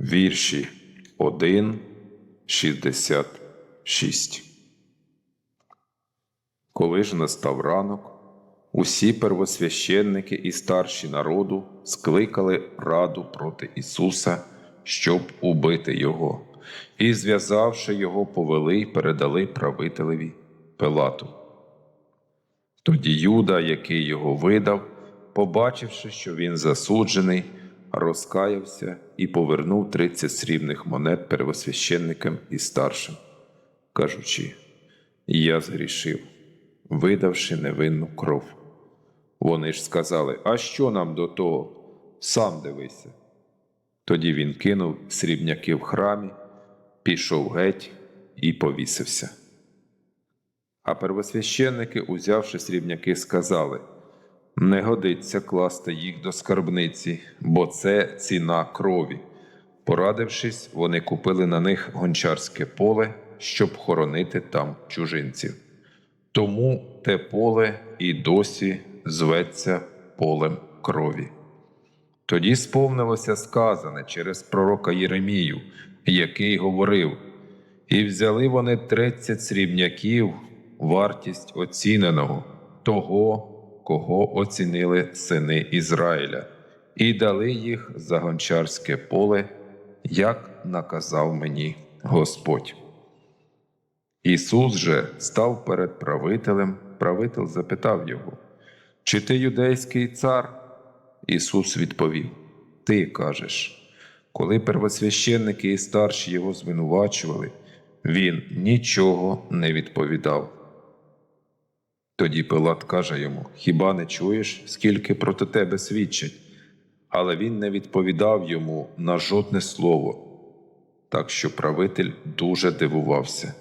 вірші 1, 66. Коли ж настав ранок, усі первосвященники і старші народу скликали раду проти Ісуса, щоб убити Його, і, зв'язавши його, повели й передали правителеві Пилату. Тоді Юда, який його видав, побачивши, що він засуджений, розкаявся і повернув тридцять срібних монет первосвященникам і старшим, кажучи: Я згрішив, видавши невинну кров. Вони ж сказали: А що нам до того? Сам дивися. Тоді він кинув срібняки в храмі, пішов геть і повісився. А первосвященники, узявши срібняки, сказали не годиться класти їх до скарбниці, бо це ціна крові. Порадившись, вони купили на них гончарське поле, щоб хоронити там чужинців. Тому те поле і досі зветься полем крові. Тоді сповнилося сказане через пророка Єремію, який говорив: І взяли вони тридцять срібняків, вартість оціненого, того, кого оцінили сини Ізраїля, і дали їх за гончарське поле, як наказав мені Господь. Ісус же став перед правителем, правитель запитав його, Чи ти юдейський цар? Ісус відповів: Ти кажеш. Коли первосвященники і старші його звинувачували, він нічого не відповідав. Тоді Пилат каже йому: Хіба не чуєш, скільки проти тебе свідчать? Але він не відповідав йому на жодне слово, так що правитель дуже дивувався.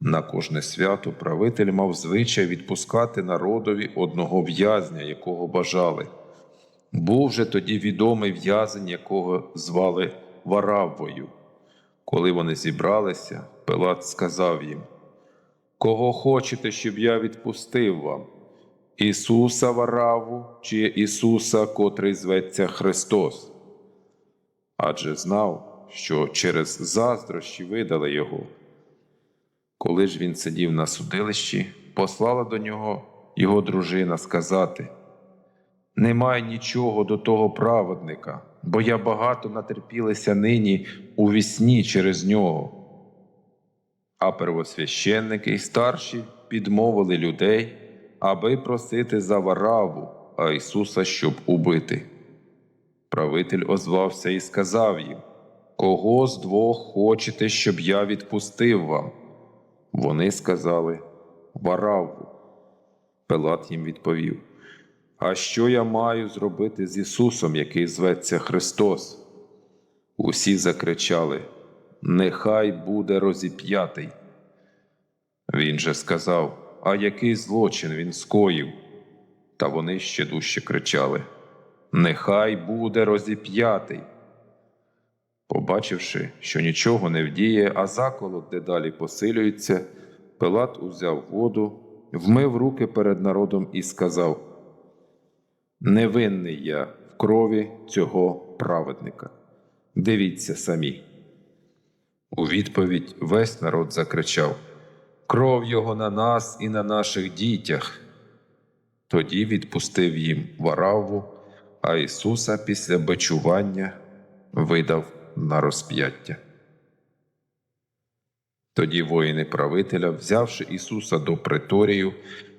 На кожне свято правитель мав звичай відпускати народові одного в'язня, якого бажали. Був же тоді відомий в'язень, якого звали Вараввою. Коли вони зібралися, Пилат сказав їм: Кого хочете, щоб я відпустив вам? Ісуса Вараву чи Ісуса, котрий зветься Христос? Адже знав, що через заздрощі видали Його. Коли ж він сидів на судилищі, послала до нього його дружина сказати: Немає нічого до того праведника, бо я багато натерпілася нині у вісні через нього. А первосвященники й старші підмовили людей, аби просити за вараву, а Ісуса, щоб убити. Правитель озвався і сказав їм: Кого з двох хочете, щоб я відпустив вам? Вони сказали Вараву. Пилат їм відповів: А що я маю зробити з Ісусом, який зветься Христос? Усі закричали: Нехай буде розіп'ятий. Він же сказав: А який злочин він скоїв? Та вони ще дужче кричали: Нехай буде розіп'ятий. Побачивши, що нічого не вдіє, а заколот дедалі посилюється, Пилат узяв воду, вмив руки перед народом і сказав: Невинний я в крові цього праведника. Дивіться самі. У відповідь весь народ закричав: Кров його на нас і на наших дітях. Тоді відпустив їм вараву, а Ісуса після бичування видав на розп'яття. Тоді воїни правителя, взявши Ісуса до преторію,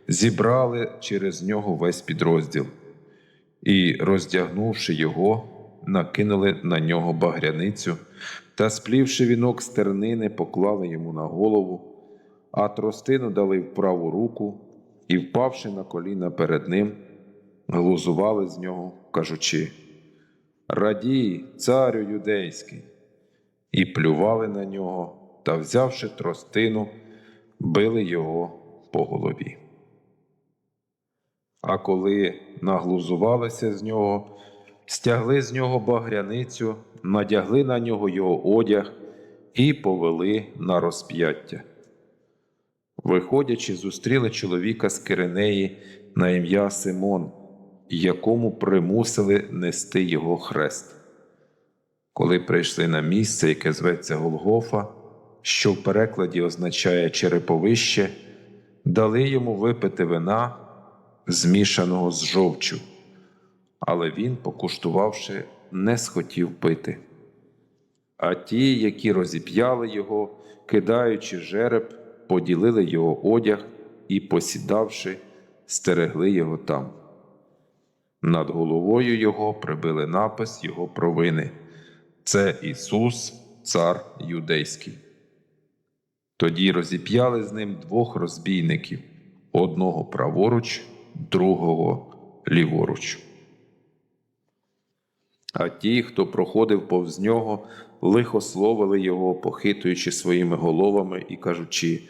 зібрали через нього весь підрозділ і, роздягнувши його, накинули на нього багряницю та, сплівши вінок з тернини, поклали йому на голову, а тростину дали в праву руку і, впавши на коліна перед ним, глузували з нього, кажучи: Радій, царю юдейський. і плювали на нього, та, взявши тростину, били його по голові. А коли наглузувалися з нього, стягли з нього багряницю, надягли на нього його одяг і повели на розп'яття. Виходячи, зустріли чоловіка з Киринеї на ім'я Симон, якому примусили нести його хрест. Коли прийшли на місце, яке зветься Голгофа, що в перекладі означає череповище, дали йому випити вина, змішаного з жовчу, але він, покуштувавши, не схотів пити. А ті, які розіп'яли його, кидаючи жереб, поділили його одяг і, посідавши, стерегли його там. Над головою його прибили напис його провини це Ісус, Цар Юдейський. Тоді розіп'яли з ним двох розбійників одного праворуч, другого ліворуч. А ті, хто проходив повз нього, лихословили його, похитуючи своїми головами і кажучи: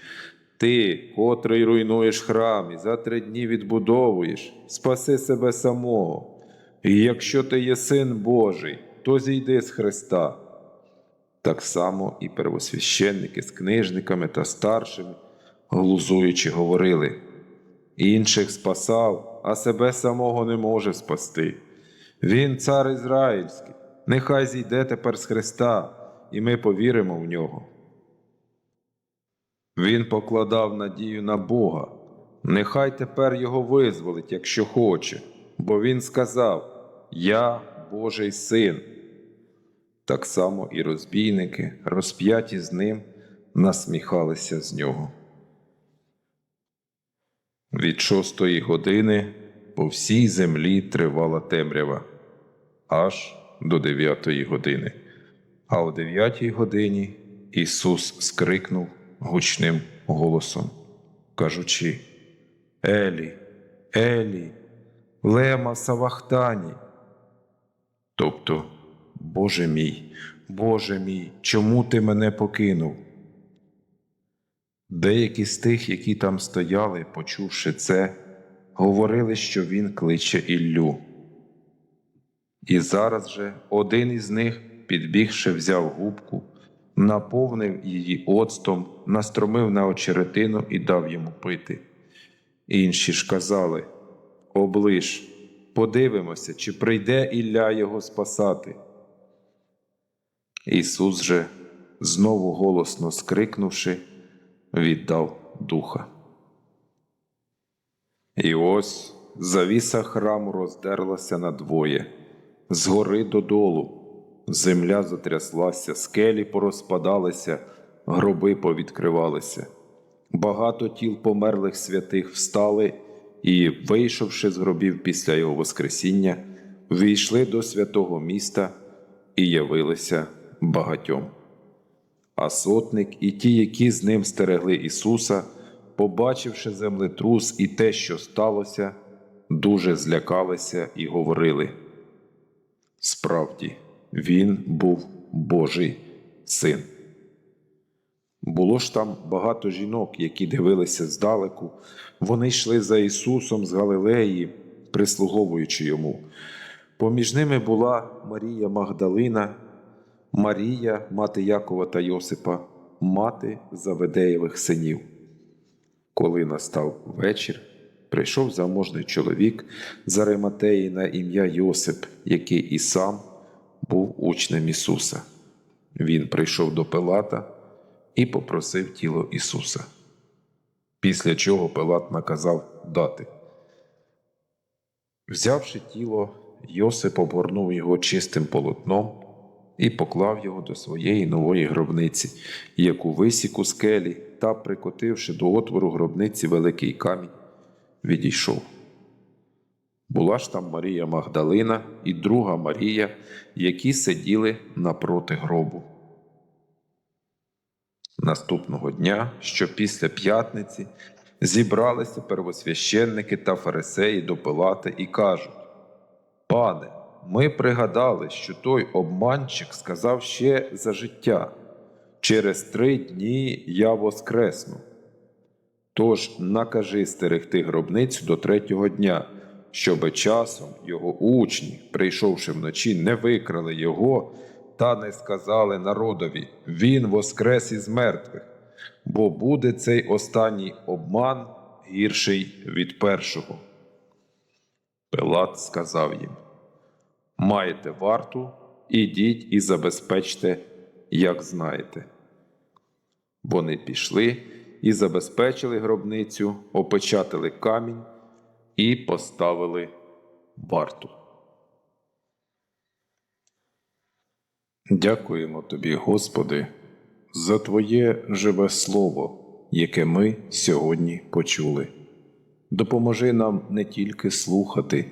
Ти, котрий руйнуєш храм і за три дні відбудовуєш, спаси себе самого. І якщо ти є син Божий, то зійди з Христа. Так само і первосвященники з книжниками та старшими, глузуючи, говорили: інших спасав, а себе самого не може спасти. Він цар Ізраїльський, нехай зійде тепер з Христа, і ми повіримо в нього. Він покладав надію на Бога. Нехай тепер його визволить, якщо хоче, бо він сказав: Я Божий син. Так само і розбійники, розп'яті з ним, насміхалися з нього. Від шостої години по всій землі тривала темрява аж до дев'ятої години. А о дев'ятій годині Ісус скрикнув гучним голосом, кажучи: Елі, Елі, лема Савахтані. Тобто, Боже мій, Боже мій, чому ти мене покинув? Деякі з тих, які там стояли, почувши це, говорили, що він кличе Іллю. І зараз же один із них, підбігши, взяв губку, наповнив її оцтом, настромив на очеретину і дав йому пити. Інші ж казали Оближ, подивимося, чи прийде Ілля його спасати. Ісус же, знову голосно скрикнувши, віддав духа. І ось завіса храму роздерлася надвоє, згори додолу. Земля затряслася, скелі порозпадалися, гроби повідкривалися. Багато тіл померлих святих встали і, вийшовши з гробів після його Воскресіння, війшли до святого міста і явилися багатьом. А сотник і ті, які з ним стерегли Ісуса, побачивши землетрус і те, що сталося, дуже злякалися і говорили. Справді, він був Божий син. Було ж там багато жінок, які дивилися здалеку, вони йшли за Ісусом з Галилеї, прислуговуючи йому. Поміж ними була Марія Магдалина, Марія, мати Якова та Йосипа, мати Заведеєвих синів. Коли настав вечір, прийшов заможний чоловік з Ариматеї на ім'я Йосип, який і сам був учнем Ісуса. Він прийшов до Пилата і попросив тіло Ісуса. Після чого Пилат наказав дати. Взявши тіло, Йосип обгорнув його чистим полотном і поклав його до своєї нової гробниці, яку висік у скелі та, прикотивши до отвору гробниці великий камінь, відійшов. Була ж там Марія Магдалина і друга Марія, які сиділи напроти гробу. Наступного дня, що після п'ятниці, зібралися первосвященники та фарисеї до Пилата і кажуть: Пане, ми пригадали, що той обманщик сказав ще за життя через три дні я воскресну. Тож накажи стерегти гробницю до третього дня, щоби часом його учні, прийшовши вночі, не викрали його та не сказали народові Він воскрес із мертвих, бо буде цей останній обман гірший від першого. Пилат сказав їм Маєте варту, ідіть і забезпечте, як знаєте. Вони пішли і забезпечили гробницю, опечатали камінь і поставили варту. Дякуємо тобі, Господи, за Твоє живе Слово, яке ми сьогодні почули. Допоможи нам не тільки слухати,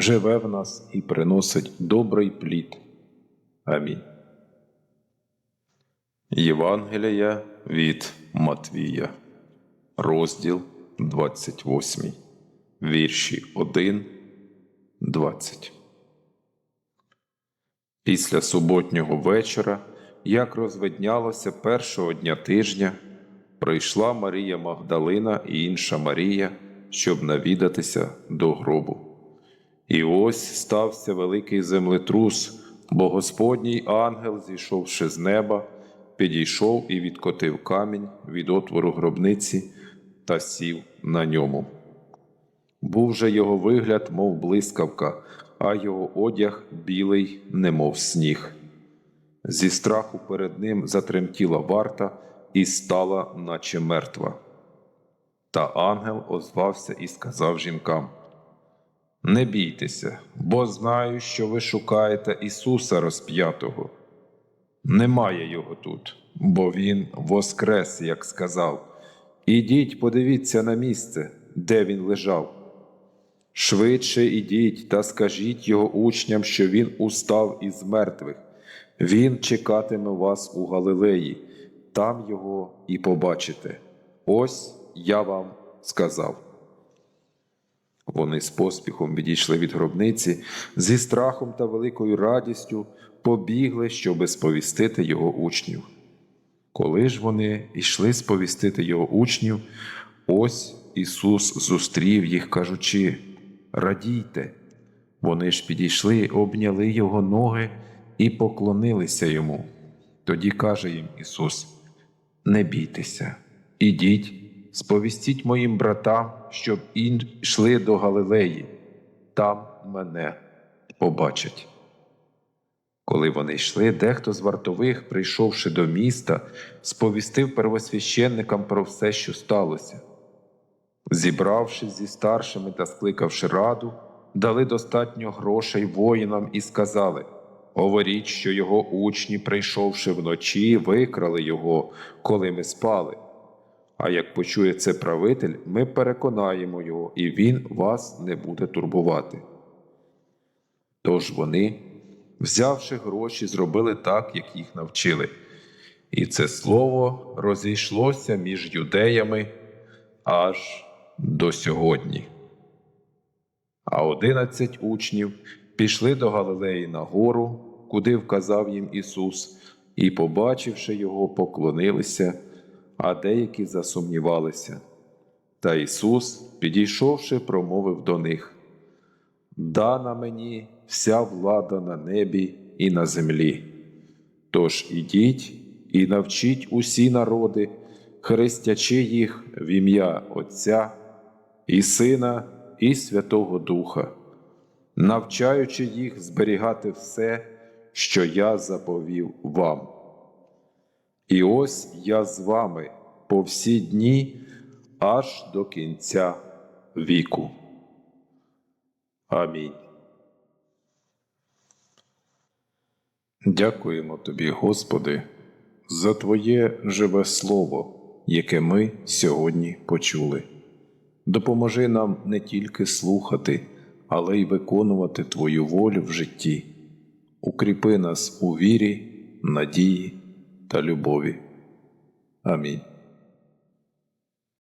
живе в нас і приносить добрий плід. Амінь. Євангелія від Матвія, розділ 28, вірші 1, 20. Після суботнього вечора, як розвиднялося першого дня тижня, прийшла Марія Магдалина і інша Марія, щоб навідатися до гробу. І ось стався великий землетрус, бо Господній ангел, зійшовши з неба, підійшов і відкотив камінь від отвору гробниці та сів на ньому. Був же його вигляд, мов блискавка, а його одяг білий, немов сніг. Зі страху перед ним затремтіла варта і стала, наче мертва. Та ангел озвався і сказав жінкам: Не бійтеся, бо знаю, що ви шукаєте Ісуса розп'ятого. Немає його тут, бо Він воскрес, як сказав. Ідіть, подивіться на місце, де він лежав. Швидше ідіть та скажіть його учням, що він устав із мертвих. Він чекатиме вас у Галилеї, там його і побачите. Ось я вам сказав. Вони з поспіхом відійшли від гробниці, зі страхом та великою радістю побігли, щоби сповістити його учнів. Коли ж вони йшли сповістити його учнів, ось Ісус зустрів їх, кажучи: Радійте. Вони ж підійшли, обняли його ноги і поклонилися йому. Тоді каже їм Ісус: Не бійтеся, ідіть, сповістіть моїм братам, щоб йшли до Галилеї, там мене побачать. Коли вони йшли, дехто з вартових, прийшовши до міста, сповістив первосвященникам про все, що сталося. Зібравшись зі старшими та скликавши раду, дали достатньо грошей воїнам і сказали Говоріть, що його учні, прийшовши вночі, викрали його, коли ми спали. А як почує це правитель, ми переконаємо його, і він вас не буде турбувати. Тож вони, взявши гроші, зробили так, як їх навчили. І це слово розійшлося між юдеями аж до сьогодні. А одинадцять учнів пішли до Галилеї на гору, куди вказав їм Ісус, і, побачивши його, поклонилися, а деякі засумнівалися. Та Ісус, підійшовши, промовив до них: Дана мені вся влада на небі і на землі. Тож ідіть і навчіть усі народи, хрестячи їх в ім'я Отця і Сина, і Святого Духа, навчаючи їх зберігати все, що я заповів вам. І ось я з вами по всі дні аж до кінця віку. Амінь. Дякуємо Тобі, Господи, за Твоє живе Слово, яке ми сьогодні почули. Допоможи нам не тільки слухати, але й виконувати Твою волю в житті. Укріпи нас у вірі, надії та любові. Амінь.